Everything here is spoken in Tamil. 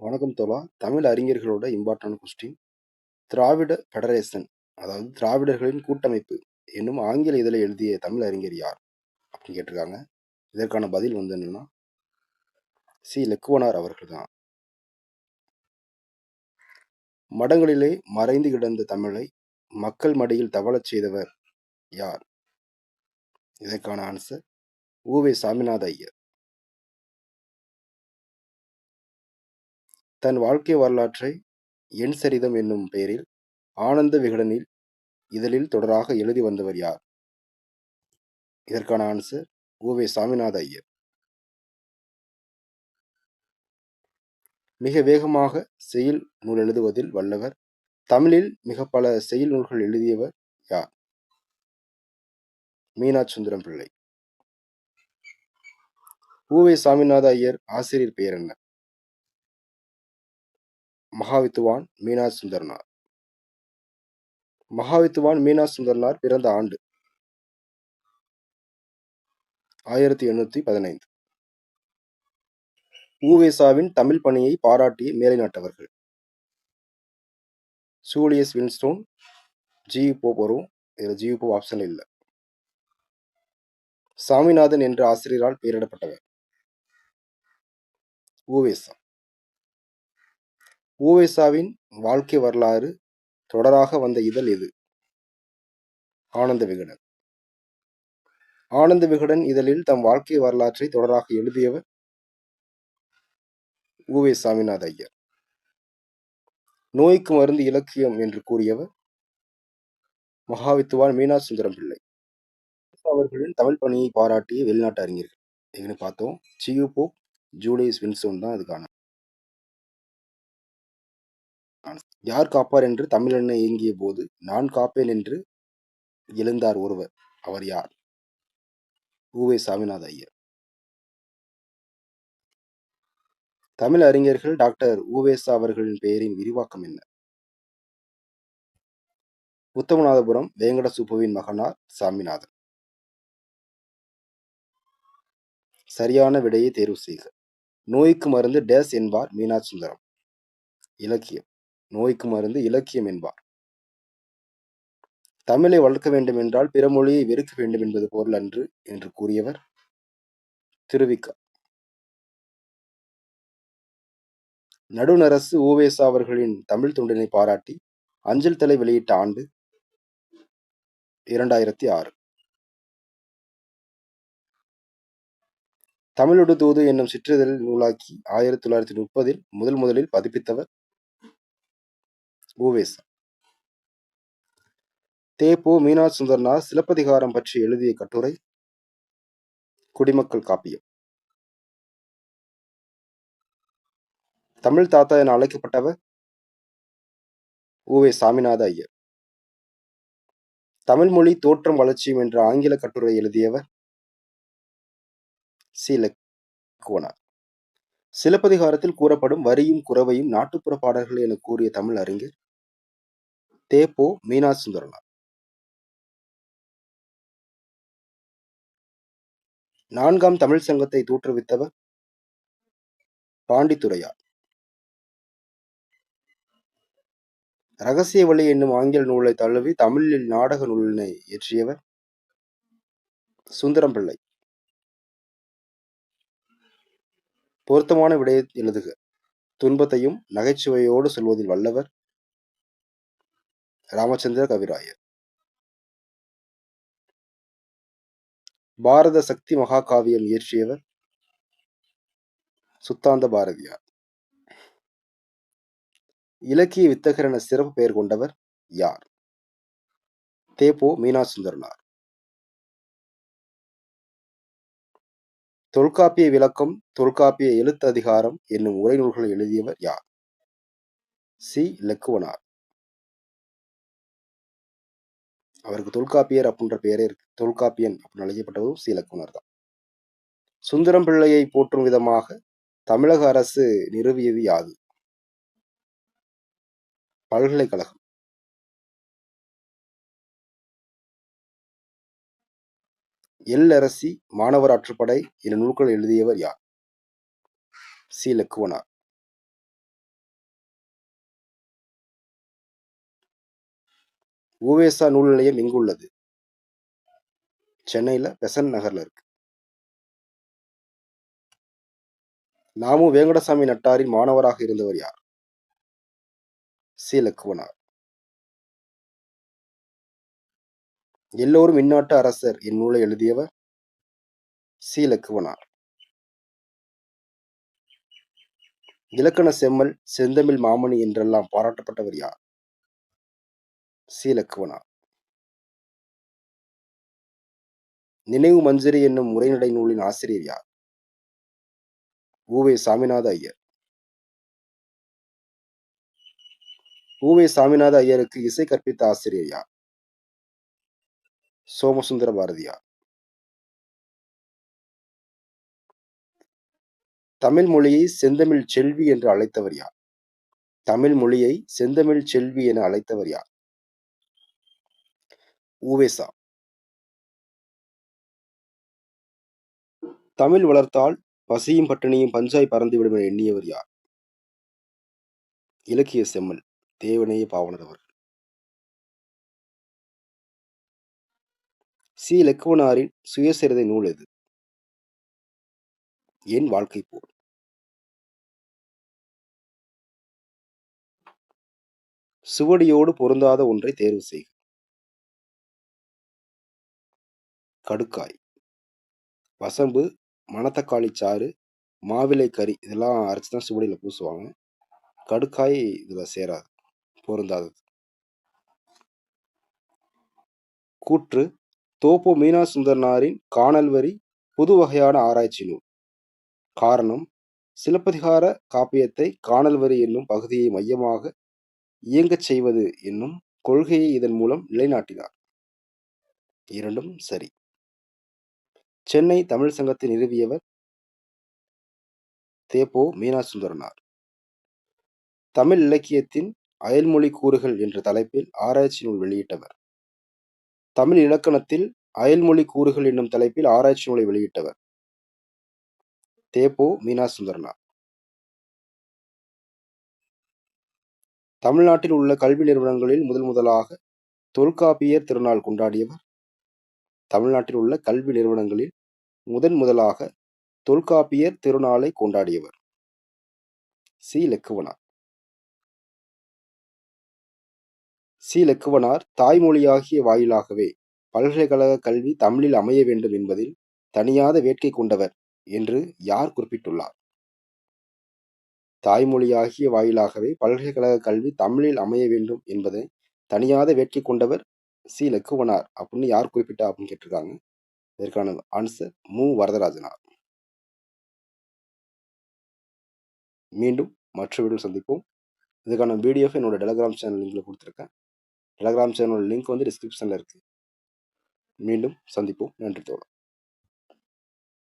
வணக்கம் தோலா தமிழ் அறிஞர்களோட இம்பார்ட்டன்ட் கொஸ்டின். திராவிட ஃபெடரேஷன் அதாவது திராவிடர்களின் கூட்டமைப்பு என்னும் ஆங்கில இதழை எழுதிய தமிழ் அறிஞர் யார் அப்படின்னு கேட்டிருக்காங்க. இதற்கான பதில் வந்து என்னன்னா சி. லெக்குவனார் அவர்கள் தான். மடங்களிலே மறைந்து கிடந்த தமிழை மக்கள் மடியில் தவளச் செய்தவர் யார்? இதற்கான ஆன்சர் ஊவே சாமிநாத ஐயர். தன் வாழ்க்கை வரலாற்றை என் சரிதம் என்னும் பெயரில் ஆனந்த விகடனில் இதழில் தொடராக எழுதி வந்தவர் யார்? இதற்கான ஆன்சர் ஓவே சாமிநாத ஐயர். மிக வேகமாக செயல் நூல் எழுதுவதில் வல்லவர். தமிழில் மிக பல செயல் நூல்கள் எழுதியவர் யார்? மீனாட்சுந்தரம் பிள்ளை ஊவே சாமிநாத ஐயர் ஆசிரியர் பெயர் என்ன? மகாவித்துவான் மீனா சுந்தரனார். மகாவித்துவான் மீனா சுந்தர்னார் பிறந்த ஆண்டு ஆயிரத்தி எண்ணூத்தி பதினைந்து. ஊவேசாவின் தமிழ் பணியை பாராட்டிய மேலை நாட்டவர்கள் சூலியஸ் வின்ஸ்டோன் ஜி. போப் வரும் இதில் ஜி. போப் ஆப்ஷன் இல்லை. சாமிநாதன் என்ற ஆசிரியரால் பெயரிடப்பட்டவர். ஊவேசா. ஊவேசாவின் வாழ்க்கை வரலாறு தொடராக வந்த இதழ் எது ஆனந்த விகடன். ஆனந்த விகடன் இதழில் தம் வாழ்க்கை வரலாற்றை தொடராக எழுதியவர் ஊவே சாமிநாத ஐயர். நோய்க்கு மருந்து இலக்கியம் என்று கூறியவர் மகாவித்துவான் மீனா சுந்தரம் பிள்ளை. அவர்களின் தமிழ் பணியை பாராட்டிய வெளிநாட்டு அறிஞர்கள். எங்கன்னு பார்த்தோம் சியூ போப் ஜூலியஸ் வின்சோன் தான் அதுக்கான யார் காப்பார் என்று தமிழெண்ண இயங்கிய போது நான் காப்பேன் என்று எழுந்தார் ஒருவர். அவர் யார்? ஊவே சாமிநாத ஐயர். தமிழ் அறிஞர்கள் டாக்டர் ஊவேசா அவர்களின் பெயரின் விரிவாக்கம் என்ன? உத்தமநாதபுரம் வேங்கட சுப்புவின் மகனார் சாமிநாதன். சரியான விடையை தேர்வு செய்க. நோய்க்கு மருந்து டேஸ் என்பார் மீனாட்சுந்தரம் இலக்கியம். நோய்க்கு மருந்து இலக்கியம் என்பார். தமிழை வளர்க்க வேண்டும் என்றால் பிற மொழியை வெறுக்க வேண்டும் என்பது பொருள் அன்று என்று கூறியவர் திருவிக்கா நடுநரசு ஓவேசா அவர்களின் தமிழ் தொண்டினை பாராட்டி அஞ்சல் தலை வெளியிட்ட ஆண்டு இரண்டாயிரத்தி ஆறு. தமிழொடு தூது என்னும் சிற்றிதழில் நூலாக்கி ஆயிரத்தி தொள்ளாயிரத்தி முப்பதில் முதல் முதலில் பதிப்பித்தவர் ஊவேசா தேப்போ மீனா சுந்தர்நாத் சிலப்பதிகாரம் பற்றி எழுதிய கட்டுரை குடிமக்கள் காப்பியம். தமிழ் தாத்தா என அழைக்கப்பட்டவர் ஊவே சாமிநாத ஐயர். தமிழ் மொழி தோற்றம் வளர்ச்சியும் என்ற ஆங்கில கட்டுரை எழுதியவர் சி. சிலப்பதிகாரத்தில் கூறப்படும் வரியும் குறவையும் நாட்டுப்புற பாடல்கள் என கூறிய தமிழ் அறிஞர் தேப்போ மீனா சுந்தரனார் நான்காம் தமிழ் சங்கத்தை தோற்றுவித்தவர் பாண்டித்துறையார். ரகசிய வழி என்னும் ஆங்கில நூலை தழுவி தமிழில் நாடக நூலினை இயற்றியவர் சுந்தரம் பிள்ளை பொருத்தமான விடையை எழுதுக. துன்பத்தையும் நகைச்சுவையோடு சொல்வதில் வல்லவர் ராமச்சந்திர கவிராயர். பாரத சக்தி மகாகாவியம் இயற்றியவர் சுத்தாந்த பாரதியார். இலக்கிய வித்தகரன என சிறப்பு பெயர் கொண்டவர் யார்? தேபோ மீனா சுந்தரனார் தொல்காப்பிய விளக்கம் தொல்காப்பிய எழுத்து அதிகாரம் என்னும் உரை நூல்களை எழுதியவர் யார்? சி. லக்குவனார். அவருக்கு தொல்காப்பியர் அப்படின்ற பெயரே இருக்கு. தொல்காப்பியன் அப்படின்னு அழைக்கப்பட்டவரும் சீலக்குனர் தான். சுந்தரம் பிள்ளையை போற்றும் விதமாக தமிழக அரசு நிறுவியது யாது? பல்கலைக்கழகம். எல் அரசி மாணவர் ஆற்றுப்படை என நூல்கள் எழுதியவர் யார்? சி லக்குவனார் உவேசா நூல் நிலையம் எங்கு உள்ளது சென்னையில் பெசன் நகரில் இருக்கு. நாமு வேங்கடசாமி நட்டாரின் மாணவராக இருந்தவர் யார்? சி. லக்குவனார். எல்லோரும் இந்நாட்டு அரசர் இந்நூலை எழுதியவர் சி. லக்குவனார். இலக்கண செம்மல் செந்தமிழ் மாமணி என்றெல்லாம் பாராட்டப்பட்டவர் யார்? சீலக்குவனா நினைவு மஞ்சரி என்னும் உரைநடை நூலின் ஆசிரியர் யார்? ஊவே சாமிநாத ஐயர். ஊவே சாமிநாத ஐயருக்கு இசை கற்பித்த ஆசிரியர் யார்? சோமசுந்தர பாரதியார் தமிழ் மொழியை செந்தமிழ் செல்வி என்று அழைத்தவர் யார்? தமிழ் மொழியை செந்தமிழ் செல்வி என அழைத்தவர் யார்? உவேசா. தமிழ் வளர்த்தால் பசியும் பட்டினியும் பஞ்சாய் பறந்துவிடும் என எண்ணியவர் யார்? இலக்கிய செம்மல் தேவனேய பாவனர் அவர்கள். சி. லக்குவனாரின் சுயசரிதை நூல் எது? என் வாழ்க்கை போல் சுவடியோடு பொருந்தாத ஒன்றை தேர்வு செய்க. கடுக்காய். வசம்பு மணத்தக்காளி சாறு மாவிலை கறி இதெல்லாம் அரைச்சி தான் சுவடியில் பூசுவாங்க. கடுக்காய் இதில் சேராது பொருந்தாதது கூற்று தோப்பு மீனா சுந்தரனாரின் காணல் வரி புது வகையான ஆராய்ச்சி நூல். காரணம் சிலப்பதிகார காப்பியத்தை காணல் வரி என்னும் பகுதியை மையமாக இயங்கச் செய்வது என்னும் கொள்கையை இதன் மூலம் நிலைநாட்டினார். இரண்டும் சரி. சென்னை தமிழ் சங்கத்தை நிறுவியவர் தேப்போ மீனா சுந்தரனார் தமிழ் இலக்கியத்தின் அயல்மொழி கூறுகள் என்ற தலைப்பில் ஆராய்ச்சி நூல் வெளியிட்டவர். தமிழ் இலக்கணத்தில் அயல்மொழி கூறுகள் என்னும் தலைப்பில் ஆராய்ச்சி நூலை வெளியிட்டவர். தேப்போ மீனா சுந்தரனார் தமிழ்நாட்டில் உள்ள கல்வி நிறுவனங்களில் முதல் முதலாக தொல்காப்பியர் திருநாள் கொண்டாடியவர் தமிழ்நாட்டில் உள்ள கல்வி நிறுவனங்களில் முதன் முதலாக தொல்காப்பியர் திருநாளை கொண்டாடியவர். சி. லக்குவனார். சி. லக்குவனார் தாய்மொழியாகிய வாயிலாகவே பல்கலைக்கழக கல்வி தமிழில் அமைய வேண்டும் என்பதில் தனியாத வேட்கை கொண்டவர் என்று யார் குறிப்பிட்டுள்ளார்? தாய்மொழியாகிய வாயிலாகவே பல்கலைக்கழக கல்வி தமிழில் அமைய வேண்டும் என்பதை தனியாத வேட்கை கொண்டவர் சி லக்குவனார் அப்படின்னு யார் குறிப்பிட்டா அப்படின்னு கேட்டிருக்காங்க. இதற்கான ஆன்சர் மு. வரதராஜனார் மீண்டும் மற்ற வீடியோ சந்திப்போம். இதுக்கான வீடியோ என்னோட டெலகிராம் சேனல் லிங்கில் கொடுத்துருக்கேன். டெலகிராம் சேனல் லிங்க் வந்து டிஸ்கிரிப்ஷனில் இருக்குது மீண்டும் சந்திப்போம். நன்றி தோழர்.